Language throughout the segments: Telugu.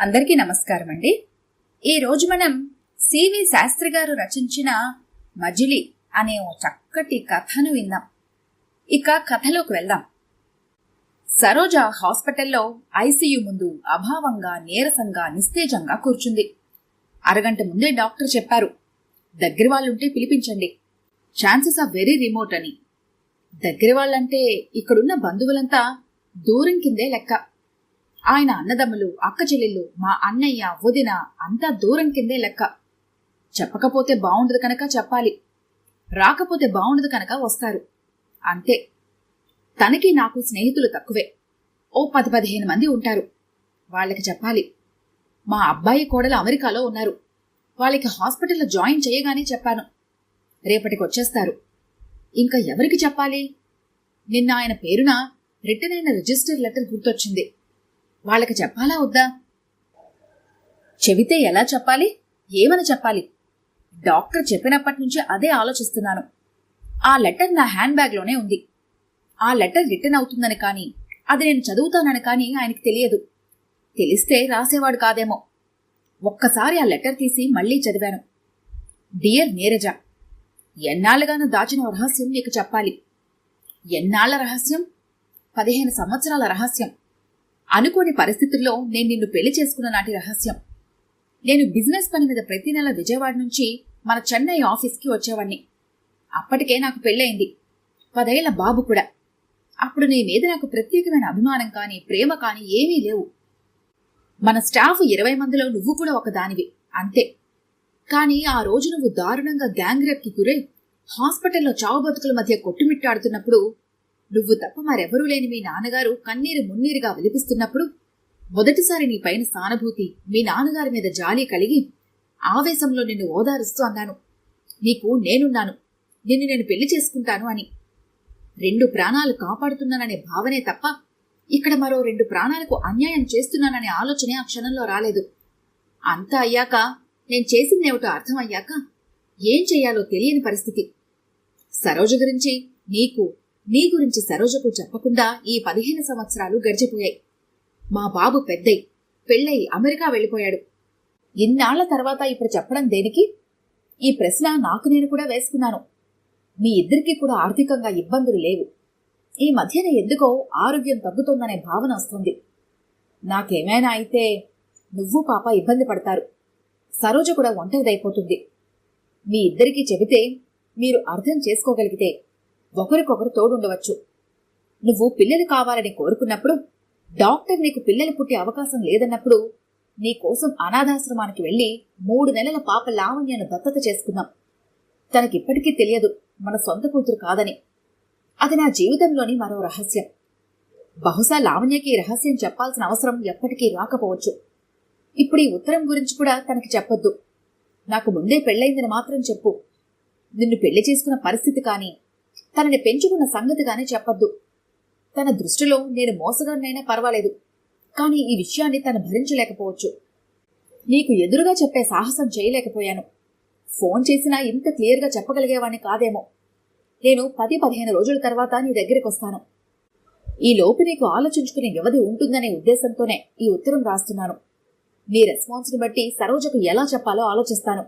అందరికీ నమస్కారం అండి. ఈరోజు మనం సివి శాస్త్రి గారు రచించిన మజిలి అనే ఓ చక్కటి కథను విందాం. ఇక కథలోకి వెళ్దాం. సరోజ హాస్పిటల్లో ఐసీయూ ముందు అభావంగా నీరసంగా నిస్తేజంగా కూర్చుంది. అరగంట ముందే డాక్టర్ చెప్పారు దగ్గర వాళ్ళుంటే పిలిపించండి. ఛాన్సెస్ ఆర్ వెరీ రిమోట్ అని. దగ్గర వాళ్ళంటే ఇక్కడున్న బంధువులంతా దూరం కిందే లెక్క. ఆయన అన్నదమ్ములు అక్క చెల్లెళ్ళు మా అన్నయ్య వదిన అంతా దూరం కిందే లెక్క. చెప్పకపోతే బాగుండదు కనుక చెప్పాలి. రాకపోతే బాగుండదు కనుక వస్తారు. అంతే. తనకి నాకు స్నేహితులు తక్కువే. ఓ పది పదిహేను మంది ఉంటారు. వాళ్ళకి చెప్పాలి. మా అబ్బాయి కోడలు అమెరికాలో ఉన్నారు. వాళ్ళకి హాస్పిటల్లో జాయిన్ చేయగానే చెప్పాను. రేపటికి వచ్చేస్తారు ఇంకా ఎవరికి చెప్పాలి? నిన్న ఆయన పేరున? రిటర్న్ అయిన రిజిస్టర్ లెటర్ గుర్తొచ్చింది. వాళ్ళకి చెప్పాలా వద్దా? చెబితే ఎలా చెప్పాలి? ఏమని చెప్పాలి? డాక్టర్ చెప్పినప్పటి నుంచి అదే ఆలోచిస్తున్నాను. ఆ లెటర్ నా హ్యాండ్ బ్యాగ్లోనే ఉంది. ఆ లెటర్ రిటర్న్ అవుతుందని కానీ అది నేను చదువుతానని కానీ ఆయనకి తెలియదు. తెలిస్తే రాసేవాడు కాదేమో. ఒక్కసారి ఆ లెటర్ తీసి మళ్ళీ చదివాను. డియర్ నీరజ ఎన్నాళ్ళుగాను దాచిన రహస్యం నీకు చెప్పాలి. ఎన్నాళ్ళ రహస్యం? పదిహేను సంవత్సరాల రహస్యం. అనుకోని పరిస్థితుల్లో నేను నిన్ను పెళ్ళి చేసుకున్న నాటి రహస్యం. నేను బిజినెస్ పని మీద ప్రతి నెల విజయవాడ నుంచి మన చెన్నై ఆఫీస్కి వచ్చేవాణ్ణి. అప్పటికే నాకు పెళ్ళయింది. పదేళ్ళ బాబు కూడా. అప్పుడు నీ మీద నాకు ప్రత్యేకమైన అభిమానం కానీ ప్రేమ కానీ ఏమీ లేవు. మన స్టాఫ్ ఇరవై మందిలో నువ్వు కూడా ఒక దానివి అంతే. కానీ ఆ రోజు నువ్వు దారుణంగా గ్యాంగ్ రేప్కి గురై హాస్పిటల్లో చావు బతుకుల మధ్య కొట్టుమిట్టాడుతున్నప్పుడు నువ్వు తప్ప మరెవరూ లేని మీ నాన్నగారు కన్నీరు మున్నీరుగా విలిపిస్తున్నప్పుడు మొదటిసారి నీ పైన సానుభూతి మీ నాన్నగారి మీద జాలి కలిగి ఆవేశంలో నిన్ను ఓదారుస్తూ అన్నాను. నీకు నేనున్నాను. నిన్ను నేను పెళ్ళి చేసుకుంటాను అని. రెండు ప్రాణాలు కాపాడుతున్నాననే భావనే తప్ప ఇక్కడ మరో రెండు ప్రాణాలకు అన్యాయం చేస్తున్నాననే ఆలోచనే ఆ క్షణంలో రాలేదు. అంతా అయ్యాక నేను చేసిందేమిటో అర్థమయ్యాక ఏం చెయ్యాలో తెలియని పరిస్థితి. సరోజ గురించి నీకు నీ గురించి సరోజకు చెప్పకుండా ఈ పదిహేను సంవత్సరాలు గడిచిపోయాయి. మా బాబు పెద్దయి పెళ్ళయి అమెరికా వెళ్ళిపోయాడు. ఇన్నాళ్ళ తర్వాత ఇప్పుడు చెప్పడం దేనికి? ఈ ప్రశ్న నాకు నేను కూడా వేసుకున్నాను. మీ ఇద్దరికీ కూడా ఆర్థికంగా ఇబ్బందులు లేవు. ఈ మధ్యన ఎందుకో ఆరోగ్యం తగ్గుతోందనే భావన వస్తుంది. నాకేమైనా అయితే నువ్వు పాప ఇబ్బంది పడతారు. సరోజ కూడా ఒంటరిదైపోతుంది. మీ ఇద్దరికీ చెబితే మీరు అర్థం చేసుకోగలిగితే ఒకరికొకరు తోడుండవచ్చు. నువ్వు పిల్లలు కావాలని కోరుకున్నప్పుడు డాక్టర్ నీకు పిల్లలు పుట్టే అవకాశం లేదన్నప్పుడు నీ కోసం అనాథాశ్రమానికి వెళ్ళి మూడు నెలల పాప లావణ్యను దత్తత చేసుకున్నాం తనకిప్పటికీ తెలియదు మన సొంత కూతురు కాదని. అది నా జీవితంలోని మరో రహస్యం. బహుశా లావణ్యకి రహస్యం చెప్పాల్సిన అవసరం ఎప్పటికీ రాకపోవచ్చు. ఇప్పుడు ఈ ఉత్తరం గురించి కూడా తనకి చెప్పొద్దు. నాకు ముందే పెళ్ళైందని మాత్రం చెప్పు. నిన్ను పెళ్ళి చేసుకున్న పరిస్థితి కానీ తనని పెంచుకున్న సంగతి కానీ తన దృష్టిలో నేను మోసగాడినైనా పర్వాలేదు. కానీ ఈ విషయాన్ని తను భరించలేకపోవచ్చు. నీకు ఎదురుగా చెప్పే సాహసం చేయలేకపోయాను. ఫోన్ చేసినా ఇంత క్లియర్గా చెప్పగలిగేవాణ్ణి కాదేమో. నేను పది పదిహేను రోజుల తర్వాత నీ దగ్గరికి వస్తాను. ఈ లోపు నీకు ఆలోచించుకునే వ్యవధి ఉంటుందనే ఉద్దేశంతోనే ఈ ఉత్తరం రాస్తున్నాను. నీ రెస్పాన్స్ని బట్టి సరోజకు ఎలా చెప్పాలో ఆలోచిస్తాను.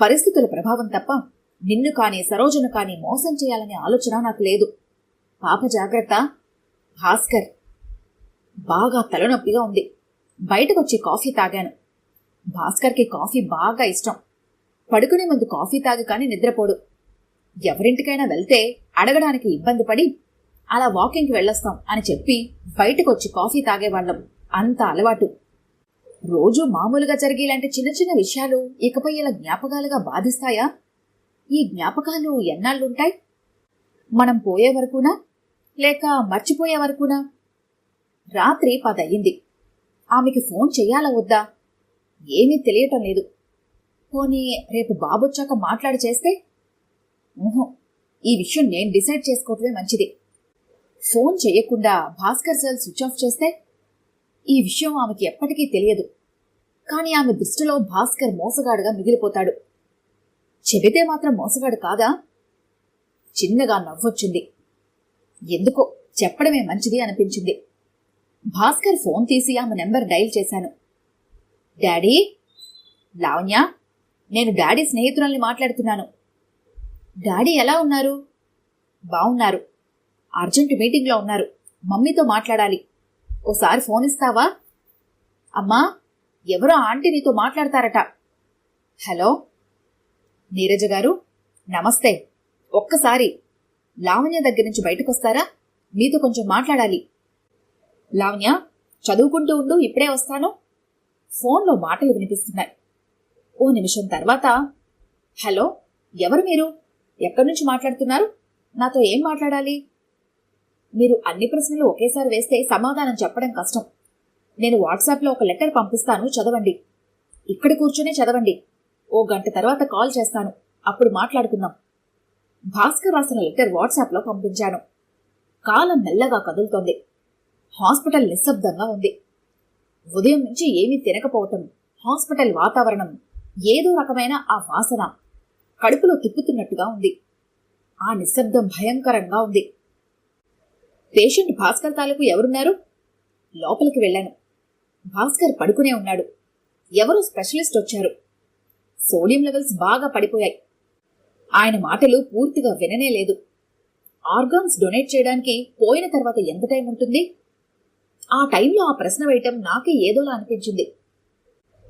పరిస్థితుల ప్రభావం తప్ప నిన్ను కానీ సరోజను కానీ మోసం చేయాలనే ఆలోచన నాకు లేదు. పాప జాగ్రత్త. భాస్కర్ బాగా తలనొప్పిగా ఉంది. బయటకొచ్చి కాఫీ తాగాను. భాస్కర్కి కాఫీ బాగా ఇష్టం. పడుకునే ముందు కాఫీ తాగి కానీ నిద్రపోడు. ఎవరింటికైనా వెళ్తే అడగడానికి ఇబ్బంది పడి అలా వాకింగ్కి వెళ్ళొస్తాం అని చెప్పి బయటకొచ్చి కాఫీ తాగేవాళ్ళం. అంత అలవాటు. రోజు మామూలుగా జరిగే ఇలాంటి చిన్న చిన్న విషయాలు ఇకపై ఇలా జ్ఞాపకాలుగా బాధిస్తాయా? ఈ జ్ఞాపకాలు ఎన్నాళ్ళుంటాయి? మనం పోయే వరకునా? లేక మర్చిపోయే వరకునా? రాత్రి పదయ్యింది. ఆమెకి ఫోన్ చెయ్యాలా వద్దా? ఏమీ తెలియటం లేదు. పోనీ రేపు బాబొచ్చాక మాట్లాడి చేస్తే? ఊహో ఈ విషయం నేను డిసైడ్ చేసుకోవటమే మంచిది. ఫోన్ చేయకుండా భాస్కర్ సెల్ స్విచ్ ఆఫ్ చేస్తే? ఈ విషయం ఆమెకి ఎప్పటికీ తెలియదు. కానీ ఆమె దృష్టిలో భాస్కర్ మోసగాడుగా మిగిలిపోతాడు. చెబితే మాత్రం మోసగాడు కాదా? చిన్నగా నవ్వొచ్చింది. ఎందుకో చెప్పడమే మంచిది అనిపించింది. భాస్కర్ ఫోన్ తీసి ఆమె నెంబర్ డైల్ చేశాను. డాడీ? లావణ్య? నేను డాడీ స్నేహితురాల్ని మాట్లాడుతున్నాను. డాడీ ఎలా ఉన్నారు? బావున్నారు. అర్జెంట్ మీటింగ్లో ఉన్నారు. మమ్మీతో మాట్లాడాలి. ఓసారి ఫోన్ ఇస్తావా? అమ్మా ఎవరో ఆంటీ నీతో మాట్లాడతారట. హలో? నీరజ గారు నమస్తే. ఒక్కసారి లావణ్య దగ్గర నుంచి బయటకొస్తారా? మీతో కొంచెం మాట్లాడాలి. లావణ్య చదువుకుంటూ ఉండు ఇప్పుడే వస్తాను. ఫోన్లో మాటలు వినిపిస్తున్నాయి. ఓ నిమిషం తర్వాత హలో ఎవరు మీరు? ఎక్కడి నుంచి మాట్లాడుతున్నారు? నాతో ఏం మాట్లాడాలి? మీరు అన్ని ప్రశ్నలు ఒకేసారి వేస్తే సమాధానం చెప్పడం కష్టం. నేను వాట్సాప్లో ఒక లెటర్ పంపిస్తాను చదవండి. ఇక్కడ కూర్చునే చదవండి. ఓ గంట తర్వాత కాల్ చేస్తాను. అప్పుడు మాట్లాడుకుందాం. భాస్కర్ రాసిన లెటర్ వాట్సాప్లో పంపించాను. కాలం మెల్లగా కదులుతోంది. హాస్పిటల్ నిశ్శబ్దంగా ఉంది. ఉదయం నుంచి ఏమీ తినకపోవటం హాస్పిటల్ వాతావరణం ఏదో రకమైన ఆ వాసన కడుపులో తిప్పుతున్నట్టుగా ఉంది. ఆ నిశ్శబ్దం భయంకరంగా ఉంది. పేషెంట్ భాస్కర్ తాలూకు ఎవరున్నారు? లోపలికి వెళ్ళాను. భాస్కర్ పడుకునే ఉన్నాడు. ఎవరో స్పెషలిస్ట్ వచ్చారు. సోడియం లెవెల్స్ బాగా పడిపోయాయి. ఆయన మాటలు పూర్తిగా విననే లేదు. ఆర్గాన్స్ డొనేట్ చేయడానికి పోయిన తర్వాత ఎంత టైం ఉంటుంది? ఆ టైంలో ఆ ప్రశ్న వేయటం నాకే ఏదోలా అనిపించింది.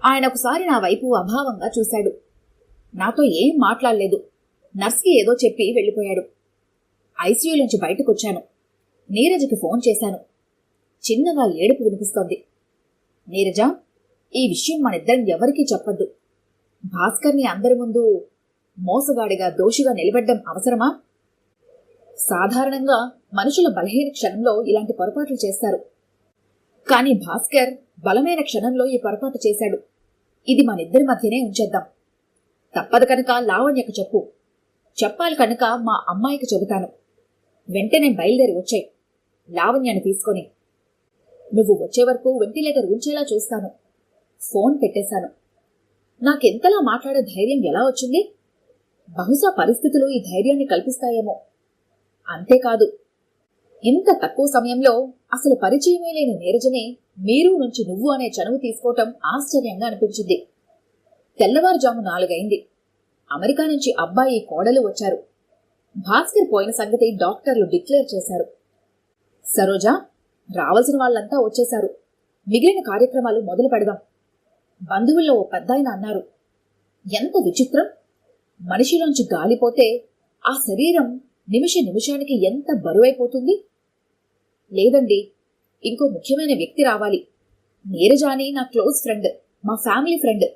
ఆయన ఒకసారి నా వైపు అభావంగా చూశాడు. నాతో ఏం మాట్లాడలేదు. నర్స్కి ఏదో చెప్పి వెళ్ళిపోయాడు. ఐసీయూ నుంచి బయటకొచ్చాను. నీరజకి ఫోన్ చేశాను. చిన్నగా ఏడుపు వినిపిస్తోంది. నీరజ ఈ విషయం మనిద్దరం ఎవరికీ చెప్పద్దు. భాస్కర్ని అందరి ముందు మోసగాడిగా దోషిగా నిలబెట్టడం అవసరమా? సాధారణంగా మనుషుల బలహీన క్షణంలో ఇలాంటి పొరపాట్లు చేస్తారు. కానీ భాస్కర్ బలమైన క్షణంలో ఈ పొరపాటు చేశాడు. ఇది మనిద్దరి మధ్యనే ఉంచేద్దాం. తప్పదు కనుక లావణ్యకు చెప్పు. చెప్పాలి కనుక మా అమ్మాయికి చెబుతాను. వెంటనే బయలుదేరి వచ్చాయి. లావణ్యాన్ని తీసుకొని. నువ్వు వచ్చే వరకు వెంటిలేటర్ ఉంచేలా చూస్తాను. ఫోన్ పెట్టేశాను. నాకెంతలా మాట్లాడే ధైర్యం ఎలా వచ్చింది? బహుశా పరిస్థితులు ఈ ధైర్యాన్ని కల్పిస్తాయేమో. అంతేకాదు ఇంత తక్కువ సమయంలో అసలు పరిచయమే లేని నీరజనే మీరు నుంచి నువ్వు అనే చనువు తీసుకోవటం ఆశ్చర్యంగా అనిపించింది. తెల్లవారుజాము నాలుగైంది. అమెరికా నుంచి అబ్బాయి కోడలు వచ్చారు. భాస్కర్ పోయిన సంగతి డాక్టర్లు డిక్లేర్ చేశారు. సరోజా రావాల్సిన వాళ్ళంతా వచ్చేశారు. మిగిలిన కార్యక్రమాలు మొదలు పెడదాం బంధువుల్లో ఓ పెద్దాయన అన్నారు ఎంత విచిత్రం! మనిషిలోంచి గాలిపోతే ఆ శరీరం నిమిష నిమిషానికి ఎంత బరువైపోతుంది? లేదండి ఇంకో ముఖ్యమైన వ్యక్తి రావాలి. నీరజాని నా క్లోజ్ ఫ్రెండ్ మా ఫ్యామిలీ ఫ్రెండ్.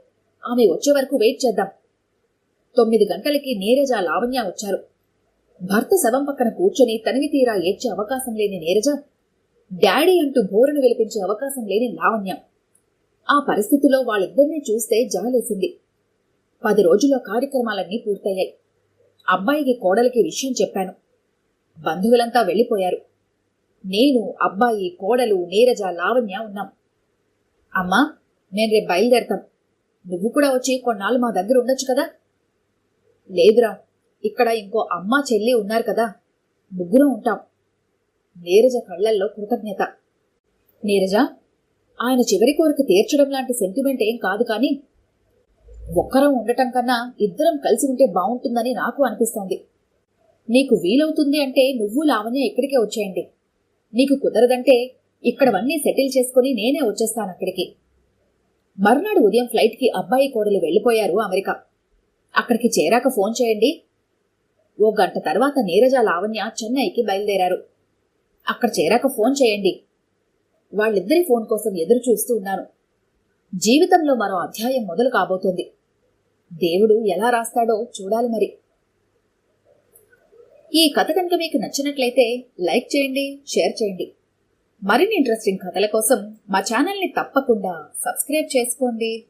ఆమె వచ్చే వరకు వెయిట్ చేద్దాం. తొమ్మిది గంటలకి నీరజ లావణ్య వచ్చారు. భర్త శవం పక్కన కూర్చొని తనివి తీరా ఏడ్చే అవకాశం లేని నీరజ డాడీ అంటూ బోరును వెలిపించే అవకాశం లేని లావణ్య. ఆ పరిస్థితిలో వాళ్ళిద్దరినీ చూస్తే జాలేసింది. పది రోజుల్లో కార్యక్రమాలన్నీ పూర్తయ్యాయి. అబ్బాయికి కోడలికి విషయం చెప్పాను. బంధువులంతా వెళ్ళిపోయారు. నేను అబ్బాయి కోడలు నీరజ లావణ్య ఉన్నాం. అమ్మా నేను రేపు బయలుదేరతాం. నువ్వు కూడా వచ్చి కొన్నాళ్ళు మా దగ్గర ఉండొచ్చు కదా? లేదురా ఇక్కడ ఇంకో అమ్మ చెల్లి ఉన్నారు కదా. ముగ్గురం ఉంటాం. నీరజ కళ్ళల్లో కృతజ్ఞత. నీరజ ఆయన చివరి కోరిక తీర్చడం లాంటి సెంటిమెంట్ ఏం కాదు కానీ ఒక్కరం ఉండటం కన్నా ఇద్దరం కలిసి ఉంటే బాగుంటుందని నాకు అనిపిస్తోంది. నీకు వీలవుతుంది అంటే నువ్వు లావణ్య ఇక్కడికే వచ్చేయండి. నీకు కుదరదంటే ఇక్కడవన్నీ సెటిల్ చేసుకుని నేనే వచ్చేస్తాను అక్కడికి. మర్నాడు ఉదయం ఫ్లైట్కి అబ్బాయి కోడలు వెళ్ళిపోయారు అమెరికా. అక్కడికి చేరాక ఫోన్ చేయండి. ఓ గంట తర్వాత నీరజ లావణ్య చెన్నైకి బయలుదేరారు. అక్కడ చేరాక ఫోన్ చేయండి. వాళ్ళిద్దరి ఫోన్ కోసం ఎదురు చూస్తూ ఉన్నాను. జీవితంలో మరో అధ్యాయం మొదలు కాబోతోంది. దేవుడు ఎలా రాస్తాడో చూడాలి మరి. ఈ కథ కనుక మీకు నచ్చినట్లయితే లైక్ చేయండి షేర్ చేయండి. మరిన్ని ఇంట్రెస్టింగ్ కథల కోసం మా ఛానల్ని తప్పకుండా సబ్స్క్రైబ్ చేసుకోండి.